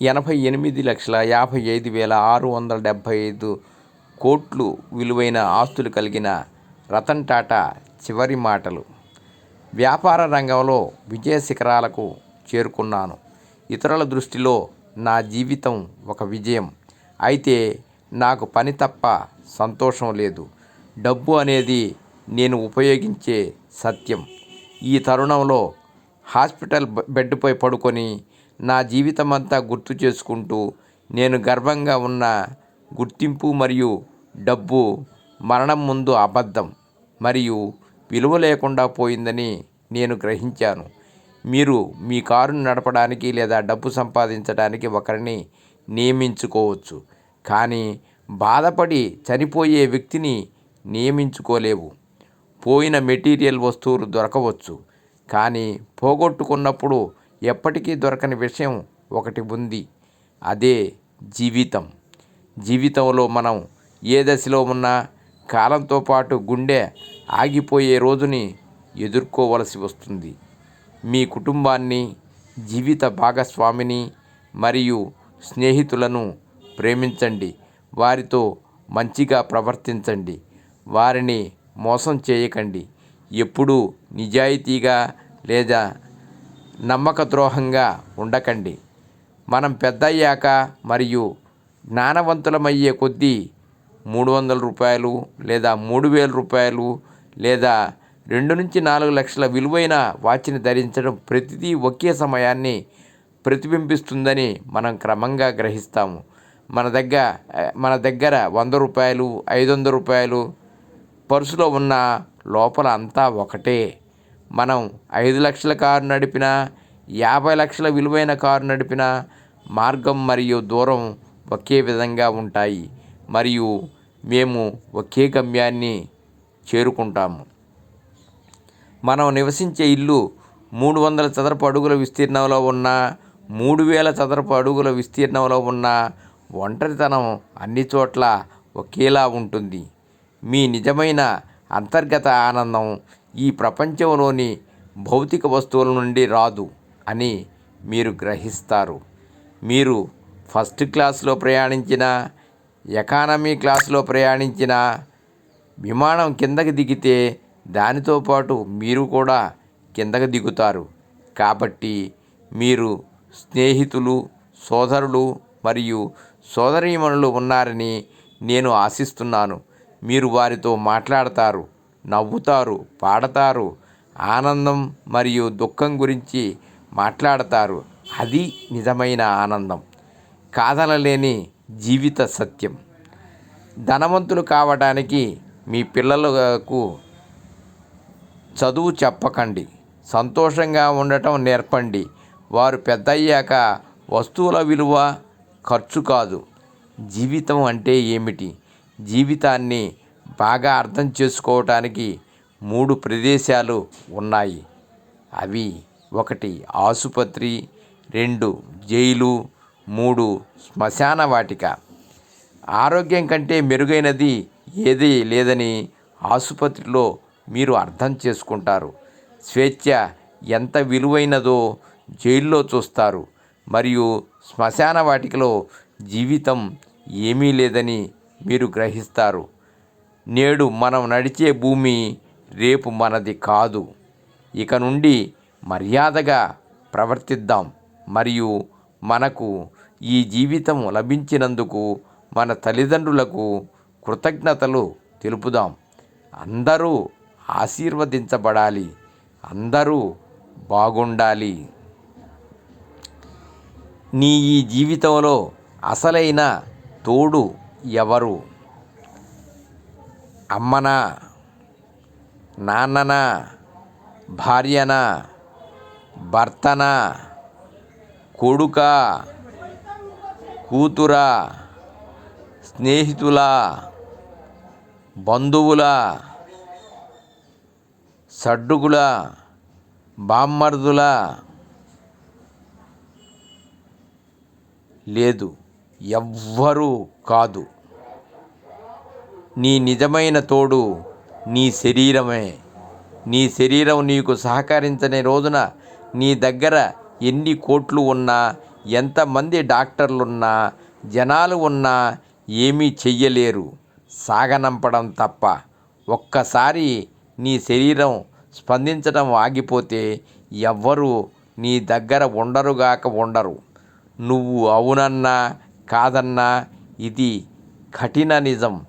ఎనభై ఎనిమిది లక్షల యాభై ఐదు వేల ఆరు వందల డెబ్భై ఐదు కోట్లు విలువైన ఆస్తులు కలిగిన రతన్ టాటా చివరి మాటలు. వ్యాపార రంగంలో విజయ శిఖరాలకు చేరుకున్నాను. ఇతరుల దృష్టిలో నా జీవితం ఒక విజయం. అయితే నాకు పని తప్ప సంతోషం లేదు. డబ్బు అనేది నేను ఉపయోగించే సత్యం. ఈ తరుణంలో హాస్పిటల్ బెడ్పై పడుకొని నా జీవితమంతా గుర్తు చేసుకుంటూ నేను గర్వంగా ఉన్న గుర్తింపు మరియు డబ్బు మరణం ముందు అబద్ధం మరియు విలువ లేకుండా పోయిందని నేను గ్రహించాను. మీరు మీ కారును నడపడానికి లేదా డబ్బు సంపాదించడానికి ఒకరిని నియమించుకోవచ్చు కానీ బాధపడి చనిపోయే వ్యక్తిని నియమించుకోలేవు. పోయిన మెటీరియల్ వస్తువులు దొరకవచ్చు కానీ పోగొట్టుకున్నప్పుడు ఎప్పటికీ దొరకని విషయం ఒకటి ఉంది. అదే జీవితం. జీవితంలో మనం ఏ దశలో ఉన్నా కాలంతో పాటు గుండె ఆగిపోయే రోజుని ఎదుర్కోవలసి వస్తుంది. మీ కుటుంబాన్ని జీవిత భాగస్వామిని మరియు స్నేహితులను ప్రేమించండి. వారితో మంచిగా ప్రవర్తించండి. వారిని మోసం చేయకండి. ఎప్పుడూ నిజాయితీగా లేదా నమ్మక ద్రోహంగా ఉండకండి. మనం పెద్దయ్యాక మరియు జ్ఞానవంతులమయ్యే కొద్దీ మూడు వందల రూపాయలు లేదా మూడు వేల రూపాయలు లేదా రెండు నుంచి నాలుగు లక్షల విలువైన వాచ్ని ధరించడం ప్రతిదీ ఒకే సమయాన్ని ప్రతిబింబిస్తుందని మనం క్రమంగా గ్రహిస్తాము. మన దగ్గర మన దగ్గర వంద రూపాయలు ఐదు వందల రూపాయలు పర్సులో ఉన్న లోపల అంతా ఒకటే. మనం ఐదు లక్షల కారు నడిపినా యాభై లక్షల విలువైన కారు నడిపినా మార్గం మరియు దూరం ఒకే విధంగా ఉంటాయి. మరియు మేము ఒకే గమ్యాన్ని చేరుకుంటాము. మనం నివసించే ఇల్లు మూడు వందల చదరపు అడుగుల విస్తీర్ణంలో ఉన్న మూడు వేల చదరపు అడుగుల విస్తీర్ణంలో ఉన్న ఒంటరితనం అన్ని చోట్ల ఒకేలా ఉంటుంది. మీ నిజమైన అంతర్గత ఆనందం ఈ ప్రపంచంలోని భౌతిక వస్తువుల నుండి రాదు అని మీరు గ్రహిస్తారు. మీరు ఫస్ట్ క్లాస్లో ప్రయాణించిన ఎకానమీ క్లాస్లో ప్రయాణించిన విమానం కిందకి దిగితే దానితో పాటు మీరు కూడా కిందకి దిగుతారు. కాబట్టి మీరు స్నేహితులు సోదరులు మరియు సోదరీమణులు ఉన్నారని నేను ఆశిస్తున్నాను. మీరు వారితో మాట్లాడతారు. నవ్వుతారు పాడతారు ఆనందం మరియు దుఃఖం గురించి మాట్లాడతారు. అది నిజమైన ఆనందం. కాదనలేని జీవిత సత్యం. ధనవంతులు కావడానికి మీ పిల్లలకు చదువు చెప్పకండి. సంతోషంగా ఉండటం నేర్పండి. వారు పెద్దయ్యాక వస్తువుల విలువ ఖర్చు కాదు. జీవితం అంటే ఏమిటి? జీవితాన్ని బాగా అర్థం చేసుకోవటానికి మూడు ప్రదేశాలు ఉన్నాయి. అవి ఒకటి ఆసుపత్రి రెండు జైలు మూడు శ్మశాన వాటిక. ఆరోగ్యం కంటే మెరుగైనది ఏది లేదని ఆసుపత్రిలో మీరు అర్థం చేసుకుంటారు. స్వేచ్ఛ ఎంత విలువైనదో జైల్లో చూస్తారు. మరియు శ్మశాన వాటికలో జీవితం ఏమీ లేదని మీరు గ్రహిస్తారు. నేడు మనం నడిచే భూమి రేపు మనది కాదు. ఇక నుండి మర్యాదగా ప్రవర్తిద్దాం. మరియు మనకు ఈ జీవితం లభించినందుకు మన తల్లిదండ్రులకు కృతజ్ఞతలు తెలుపుదాం. అందరూ ఆశీర్వదించబడాలి. అందరూ బాగుండాలి. నీ ఈ జీవితంలో అసలైన తోడు ఎవరు? అమ్మనా నాన్ననా భార్యనా భర్తనా కొడుక కూతురా స్నేహితుల బంధువుల సడ్డుగుల బామ్మర్దుల? లేదు ఎవ్వరూ కాదు. నీ నిజమైన తోడు నీ శరీరమే. నీ శరీరం నీకు సహకరించని రోజున నీ దగ్గర ఎన్ని కోట్లు ఉన్నా ఎంతమంది డాక్టర్లున్నా జనాలు ఉన్నా ఏమీ చెయ్యలేరు. సాగనంపడం తప్ప. ఒక్కసారి నీ శరీరం స్పందించడం ఆగిపోతే ఎవ్వరూ నీ దగ్గర ఉండరుగాక ఉండరు. నువ్వు అవునన్నా కాదన్నా ఇది కఠిన నిజం.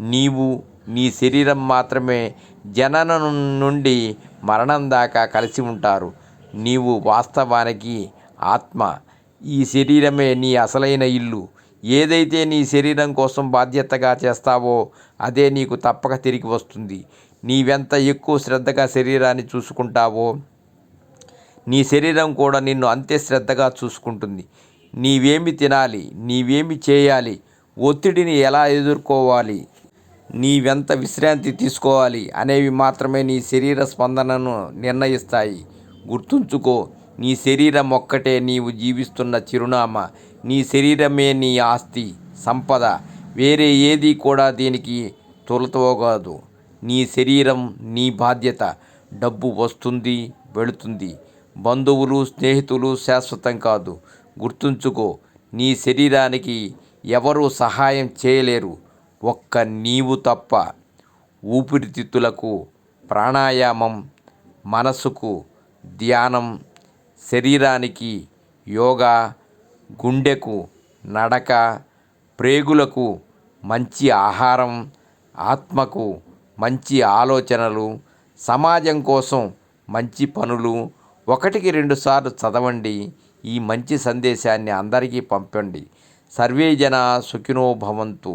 నీవు నీ శరీరం మాత్రమే జననం నుండి మరణం దాకా కలిసి ఉంటారు. నీవు వాస్తవానికి ఆత్మ. ఈ శరీరమే నీ అసలైన ఇల్లు. ఏదైతే నీ శరీరం కోసం బాధ్యతగా చేస్తావో అదే నీకు తప్పక తిరిగి వస్తుంది. నీవెంత ఎక్కువ శ్రద్ధగా శరీరాన్ని చూసుకుంటావో నీ శరీరం కూడా నిన్ను అంతే శ్రద్ధగా చూసుకుంటుంది. నీవేమి తినాలి నీవేమి చేయాలి ఒత్తిడిని ఎలా ఎదుర్కోవాలి నీవెంత విశ్రాంతి తీసుకోవాలి అనేవి మాత్రమే నీ శరీర స్పందనను నిర్ణయిస్తాయి. గుర్తుంచుకో నీ శరీరం ఒక్కటే నీవు జీవిస్తున్న చిరునామా. నీ శరీరమే నీ ఆస్తి సంపద. వేరే ఏది కూడా దీనికి తొలతోగదు. నీ శరీరం నీ బాధ్యత. డబ్బు వస్తుంది వెళుతుంది. బంధువులు స్నేహితులు శాశ్వతం కాదు. గుర్తుంచుకో నీ శరీరానికి ఎవరూ సహాయం చేయలేరు. ఒక్క నీవు తప్ప ఊపిరితిత్తులకు ప్రాణాయామం మనసుకు ధ్యానం శరీరానికి యోగా గుండెకు నడక ప్రేగులకు మంచి ఆహారం ఆత్మకు మంచి ఆలోచనలు సమాజం కోసం మంచి పనులు ఒకటికి రెండుసార్లు చదవండి. ఈ మంచి సందేశాన్ని అందరికీ పంపండి. సర్వే జన సుఖినో భవంతు.